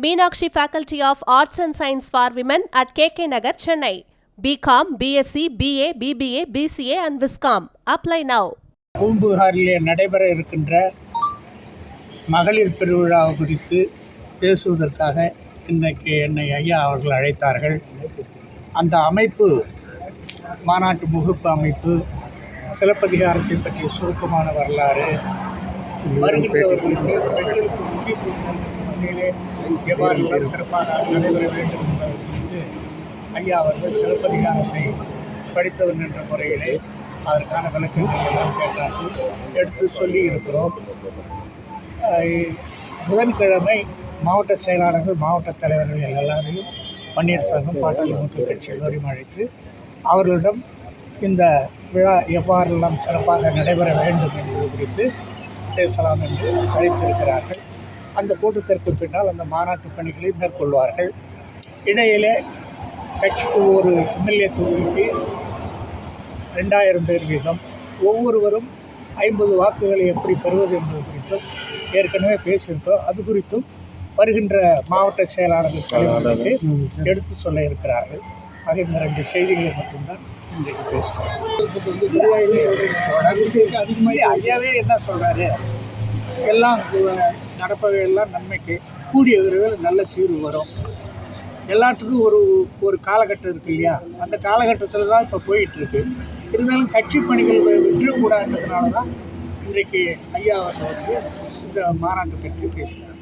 Meenakshi faculty of arts and science for women at K K Nagar Chennai BCom BSc BA BBA BCA and viscom apply now பூம்புகாரிலே நடைபெற இருக்கின்ற மகளிர் பெருவிழா குறித்து பேசுவதற்காக இன்றைக்கு என்னை ஐயா அவர்கள் அழைத்தார்கள். அந்த அமைப்பு மாநாட்டு முகப்பு அமைப்பு சிலப்பதிகாரத்தை பற்றிய சுருக்கமான வரலாறு வருகின்றவர்களுக்கு பெண்களுக்கு முக்கியத்துவம் பள்ளியிலே எவ்வாறு சிறப்பாக நடைபெற வேண்டும் என்பது குறித்து ஐயா அவர்கள் சிறப்பதிகாரத்தை படித்தவர் என்ற முறையிலே அதற்கான விளக்கங்களை எல்லாம் கேட்டார்கள். எடுத்து சொல்லி இருக்கிறோம் புதன்கிழமை மாவட்ட செயலாளர்கள் மாவட்ட தலைவர்கள் எல்லாரையும் பன்னீர் சங்கம் பாட்டாளி மக்கள் கட்சி எல்லோரையும் அழைத்து அவர்களிடம் இந்த விழா எவ்வாறெல்லாம் சிறப்பாக நடைபெற வேண்டும் என்பது குறித்து பேசலாம் என்று அழைத்திருக்கிறார்கள். அந்த கூட்டத்திற்கு பின்னால் அந்த மாநாட்டு பணிகளை மேற்கொள்வார்கள். இடையிலே கட்சிக்கு ஒரு எம்எல்ஏ தொகுதிக்கு ரெண்டாயிரம் பேர் வீதம் ஒவ்வொருவரும் ஐம்பது வாக்குகளை எப்படி பெறுவது என்பது குறித்தும் ஏற்கனவே பேசியிருக்கோம் அது குறித்தும் வருகின்ற மாவட்ட செயலாளர்கள் தலைவர்களுக்கு எடுத்து சொல்ல இருக்கிறார்கள். ஆக இந்த ரெண்டு செய்திகளை மட்டும்தான் இன்றைக்கு பேசுகிறோம். இல்லை, ஐயாவே என்ன சொல்கிறாரு எல்லாம் நடப்பவையெல்லாம் நடப்பவை எல்லாம் நன்மைக்கு கூடிய விரைவில் நல்ல தீர்வு வரும். எல்லாத்துக்கும் ஒரு ஒரு காலகட்டம் இருக்கு இல்லையா? அந்த காலகட்டத்தில் தான் இப்போ போயிட்டுருக்கு. இருந்தாலும் கட்சி பணிகள் விட்டுறக்கூடாதுன்றதுனால தான் இன்றைக்கு ஐயா அவர்கள் வந்து இந்த மாநாட்டை பற்றி பேசினார்.